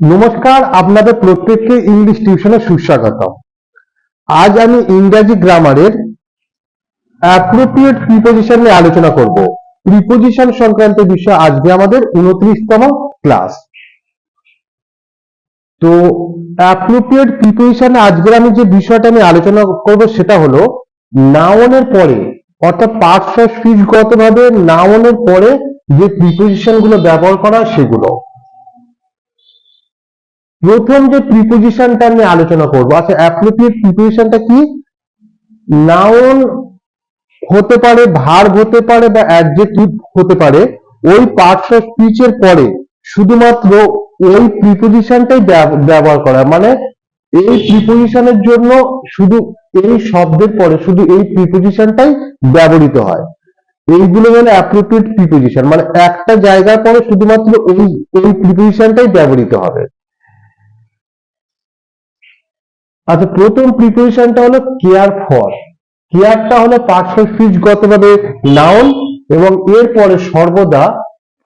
নমস্কার, আপনাদের প্রত্যেককে ইংলিশ টিউশনে সুস্বাগত আজ আমি ইংরাজি গ্রামারের অ্যাপ্রোপ্রিয়েট প্রিপোজিশন নিয়ে আলোচনা করব। প্রিপোজিশন সংক্রান্ত বিষয় আজকে আমাদের উনত্রিশতম ক্লাস তো অ্যাপ্রোপ্রিয়েট প্রিপোজিশনে আজকে আমি যে বিষয়টা আমি আলোচনা করব সেটা হলো নাউনের পরে, অর্থাৎ পার্টস অফ স্পিচগত ভাবে পরে যে প্রিপোজিশনগুলো ব্যবহার করা সেগুলো। প্রথম যে প্রিপোজিশনটা আমি আলোচনা করব আচ্ছা অ্যাপ্রোপ্রিয়েট প্রিপোজিশনটা কি? নাউন হতে পারে ভার্ব হতে পারে বা অ্যাডজেক্টিভ হতে পারে, ওই পার্টস অফ স্পিচের পরে শুধুমাত্র ওই প্রিপোজিশনটাই ব্যবহার করা মানে এই প্রিপোজিশনের জন্য শুধু এই শব্দের পরে শুধু এই প্রিপোজিশনটাই ব্যবহৃত হয়। এইগুলো হলো অ্যাপ্রোপ্রিয়েট প্রিপোজিশন মানে একটা জায়গার পরে শুধুমাত্র এই এই প্রিপোজিশনটাই ব্যবহৃত হবে। আচ্ছা প্রথম প্রিপোজিশনটা হলো কেয়ার ফর কেয়ারটা হলো পার্শ্বস্পিচগতভাবে নাউন এবং এরপরে সর্বদা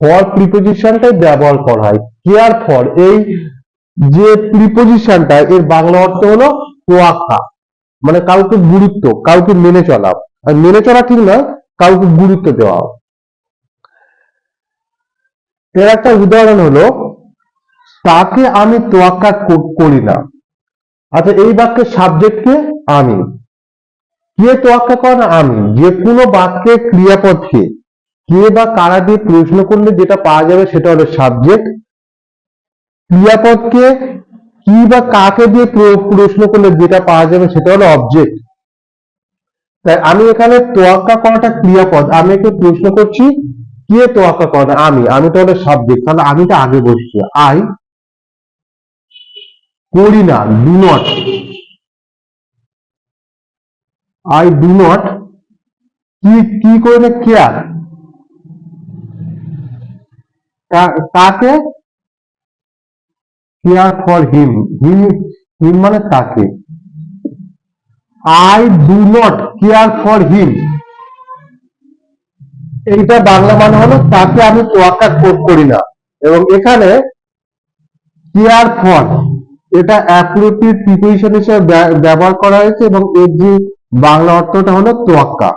ফর প্রিপোজিশনটাই ব্যবহার করা হয়। কেয়ার ফর এই যে প্রিপোজিশনটা এর বাংলা অর্থ হলো তোয়াক্কা মানে কাউকে গুরুত্ব, কাউকে মেনে চলা। আর মেনে চলা ঠিক না, কাউকে গুরুত্ব দেওয়া। এর একটা উদাহরণ হলো, তাকে আমি তোয়াক্কা করি না। আচ্ছা এই বাক্যের সাবজেক্টকে আমি। কে তোয়াক্কা করে না, আমি। যে কোনো বাক্যের ক্রিয়াপদকে কে বা কারা দিয়ে প্রশ্ন করলে যেটা পাওয়া যাবে সেটা হলো সাবজেক্ট ক্রিয়াপদকে কি বা কাকে দিয়ে প্রশ্ন করলে যেটা পাওয়া যাবে সেটা হলো অবজেক্ট তাই আমি এখানে তোয়াক্কা করাটা ক্রিয়াপদ। আমি একে প্রশ্ন করছি, কে তোয়াক্কা করে? আমি? আমি তো হলো সাবজেক্ট তাহলে আমিটা আগে বসছি। আই করি না do not I do not কি কি করে না কেয়ার তাকে care for him him him মানে তাকে। I do not care for him এইটা বাংলা মানে হলো তাকে আমি তোয়াক্কা কর- না। এবং এখানে কেয়ার ফর এটা অ্যাপ্রোপ্রিয়েট প্রিপোজিশন হিসেবে ব্যবহার করা হয়েছে এবং এর যে বাংলা অর্থটা হলো তোয়াক্কা।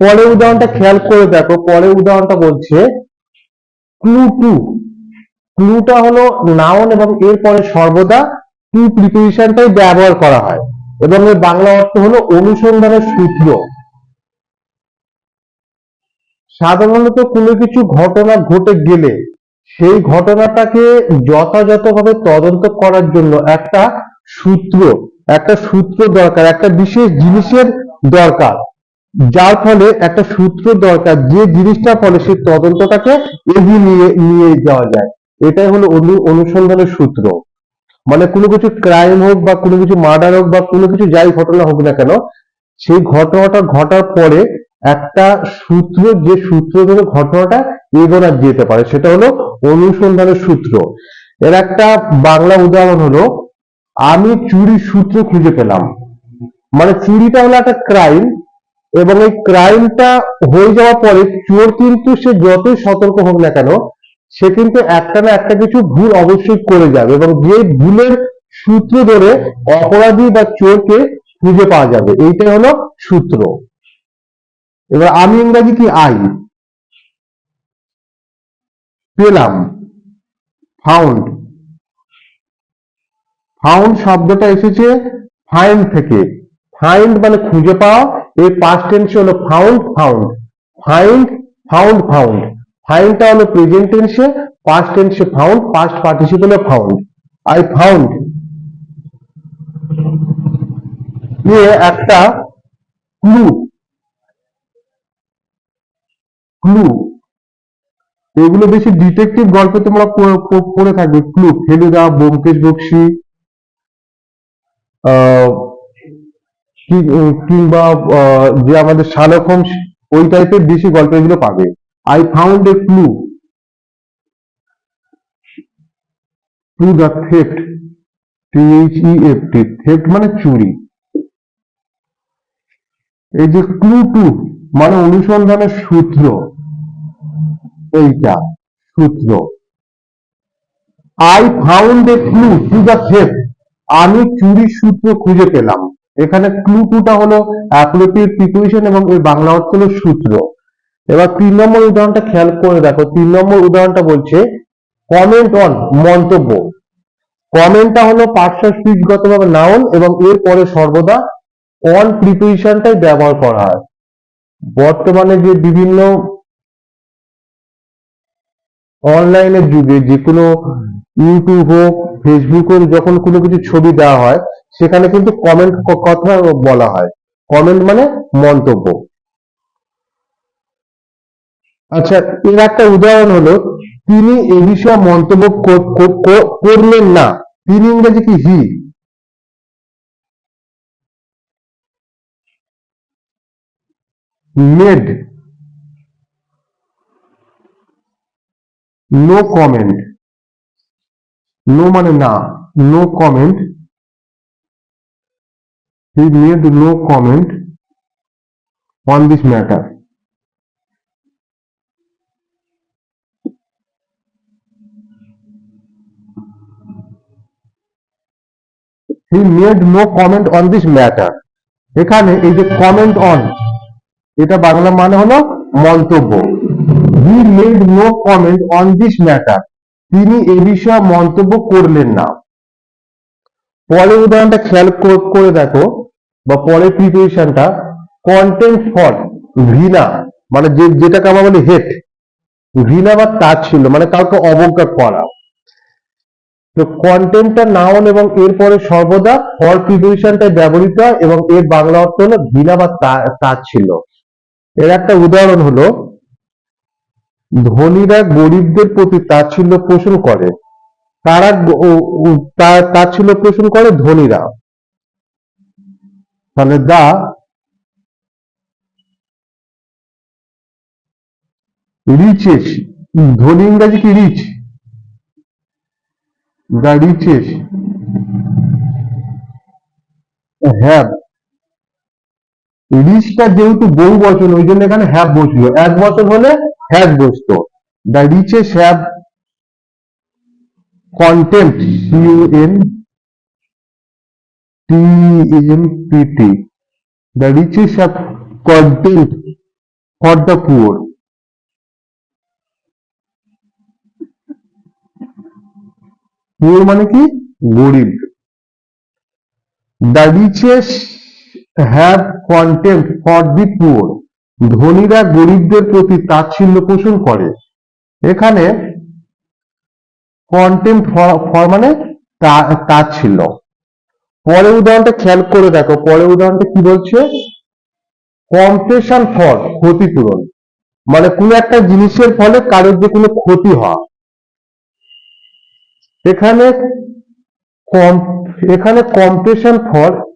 পরের উদাহরণটা খেয়াল করে দেখো, পরের উদাহরণটা বলছে ক্লু টু ক্লুটা হলো নাউন এবং এরপরে সর্বদা টু প্রিপোজিশনটাই ব্যবহার করা হয় এবং এর বাংলা অর্থ হলো অনুসন্ধানের সূত্র। সাধারণত কোনো কিছু ঘটনা ঘটে গেলে সেই ঘটনাটাকে যথাযথভাবে তদন্ত করার জন্য একটা সূত্র একটা সূত্র দরকার, একটা বিশেষ জিনিসের দরকার। যার ফলে একটা সূত্র দরকার, যে জিনিসটার ফলে সেই তদন্তটাকে এগিয়ে নিয়ে নিয়ে যাওয়া যায়। এটাই হলো অনু- অনুসন্ধানের সূত্র। মানে কোনো কিছু ক্রাইম হোক বা কোনো কিছু মার্ডার হোক বা কোনো কিছু যাই ঘটনা হোক না কেন, সেই ঘটনাটা ঘটার পরে একটা সূত্র, যে সূত্র ধরে ঘটনাটা এগোনো যেতে পারে, সেটা হলো অনুসন্ধানের সূত্র। এর একটা বাংলা উদাহরণ হলো, আমি চুরির সূত্র খুঁজে পেলাম। মানে চুরিটা হলো একটা ক্রাইম এবং এই ক্রাইমটা হয়ে যাওয়ার পরে চোর কিন্তু সে যতই সতর্ক হোক না কেন, সে কিন্তু একটা না একটা কিছু ভুল অবশ্যই করে যাবে, এবং যে ভুলের সূত্র ধরে অপরাধী বা চোরকে খুঁজে পাওয়া যাবে। এইটাই হলো সূত্র। এবার আমি ইংরাজি কি? আই পেলাম। ফাউন্ড ফাউন্ড শব্দটা এসেছে ফাইন্ড থেকে। ফাইন্ড মানে খুঁজে পাওয়া এর পাস্ট টেন্স হলো found found find found found ফাইন্ডটা হলো প্রেজেন্ট টেন্সে পাস্ট টেন্সে ফাউন্ড পাস্ট পার্টিসিপেলে ফাউন্ড আই ফাউন্ড একটা ক্লু ক্লু এগুলো বেশি ডিটেকটিভ গল্পে তোমরা পড়ে থাকবে। ক্লু ফেলুদা, ব্যোমকেশ বক্সী কিংবা যে আমাদের শালক হোমস, ওই টাইপের বেশি গল্প এগুলো পাবে। I found a clue to the theft T theft মানে চুরি। এই যে ক্লু টু মানে অনুসন্ধানের সূত্র। এইটা সূত্র। I found a clue to the theft আমি চুরির সূত্র খুঁজে পেলাম। এখানে ক্লু টুটা হলো অ্যাপ্রোপ্রিয়েট প্রিপোজিশন এবং এর বাংলা অর্থ হলো সূত্র। এবার তিন নম্বর উদাহরণটা খেয়াল করে দেখো। তিন নম্বর উদাহরণটা বলছে কমেন্ট অন মন্তব্য। কমেন্টটা হলো পার্শ্ব স্পিচগতভাবে নাউন এবং এর পরে সর্বদা অন প্রিপোজিশনটাই ব্যবহার করা হয়। বর্তমানে যে বিভিন্ন অনলাইনের যুগে যে কোনো ইউটিউব হোক ফেসবুক হোক, যখন কোনো কিছু ছবি দেওয়া হয়, সেখানে কিন্তু কমেন্ট কথা বলা হয়। কমেন্ট মানে মন্তব্য। আচ্ছা এর একটা উদাহরণ হলো, তিনি এ বিষয়ে মন্তব্য কর- কর- কর- করলেন না। তিনি ইংরেজি কি? He made no comment no মানে না no comment he made no comment on this matter he made no comment on this matter এখানে এই যে কমেন্ট অন এটা বাংলা মানে হলো মন্তব্য। He made no comment on this matter তিনি এ বিষয়ে মন্তব্য করলেন না। পরের উদাহরণটা খেয়াল করে দেখো, বা পরের প্রিপারেশনটা কন্টেন্ট ফর ঘৃণা মানে যে, যেটাকে আমরা বলি হেট ঘৃণা বা তার ছিল মানে কাউকে অবজ্ঞা করা। তো কন্টেন্টটা নাউন এবং এরপরে সর্বদা ফর প্রিপোজিশনটাই ব্যবহৃত হয় এবং এর বাংলা অর্থ হলো ঘৃণা বা তা- তাচ্ছিল্য এর একটা উদাহরণ হলো, ধনীরা গরিবদের প্রতি তাচ্ছিল্য পোষণ করে। তারা তাচ্ছিল্য পোষণ করে ধনীরা। তাহলে দা রিচেস ধনী ইংরাজি কি রিচ the richest have রিচটা যেহেতু বহু বচন ওই জন্য এখানে হ্যাভ বসল। এক বছর হলে হ্যাজ বসতো। The riches have contempt U N T M P T the riches have contempt for the poor poor মানে কি? গরিব। The riches have contempt for the poor ধনীরা গরিবদের প্রতি তাচ্ছিল্য পোষণ করে। এখানে কন্টেম্প ফর মানে তাচ্ছিল্য। পরের উদাহরণটা খেয়াল করে দেখো। পরের উদাহরণটা কি বলছে? কম্পেশন ফর ক্ষতিপূরণ। মানে কোন একটা জিনিসের ফলে কারোর যে কোনো ক্ষতি হওয়া এখানে কম- এখানে কম্পেশন ফর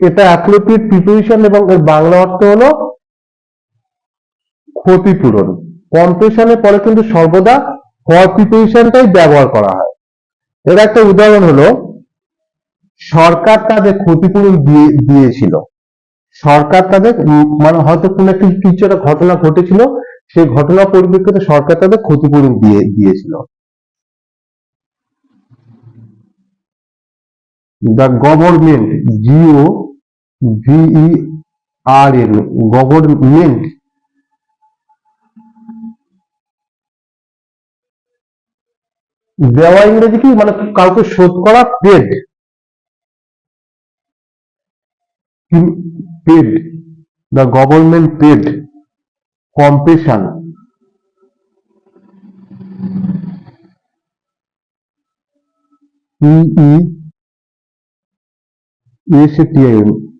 এটা অ্যাপ্রোপ্রিয়েট প্রিপোজিশন এবং এর বাংলা অর্থ হলো ক্ষতিপূরণ। কম্পেশনের পরে কিন্তু সর্বদা ফর প্রিপোজিশনটাই ব্যবহার করা হয়। এর একটা উদাহরণ হলো, সরকার তাদের ক্ষতিপূরণ দিয়ে, দিয়েছিল। সরকার তাদের মানে হয়তো কোনো একটা কিছু একটা ঘটনা ঘটেছিল সেই ঘটনা পরিপ্রেক্ষিতে সরকার তাদের ক্ষতিপূরণ দিয়ে, দিয়েছিল। The government, G O V E N দেওয়া ইংরেজি কি? মানে কাউকে শোধ করা paid paid the government paid compensation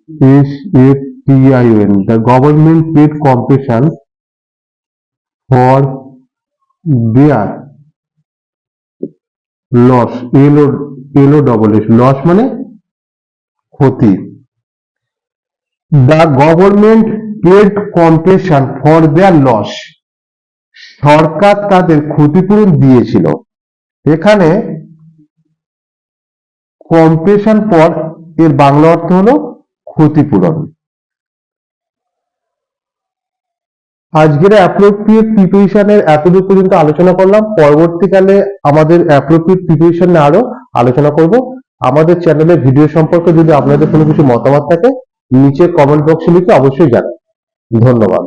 পিই SATIN SATIN the government paid compensation for their loss L O L O double S loss মানে ক্ষতি the government paid compensation for their loss সরকার তাদের ক্ষতিপূরণ দিয়েছিল এখানে কম্পেশন পর এর বাংলা অর্থ হলো ক্ষতিপূরণ। আজকের অ্যাপ্রোপ্রিয়েট প্রিপারেশনের এতদূর পর্যন্ত আলোচনা করলাম। পরবর্তীকালে আমাদের অ্যাপ্রোপ্রিয়েট প্রিপারেশন নিয়ে আরও আলোচনা করব। আমাদের চ্যানেলে ভিডিও সম্পর্কে যদি আপনাদের কোনো কিছু মতামত থাকে, নিচে কমেন্ট বক্সে লিখে অবশ্যই জানান ধন্যবাদ।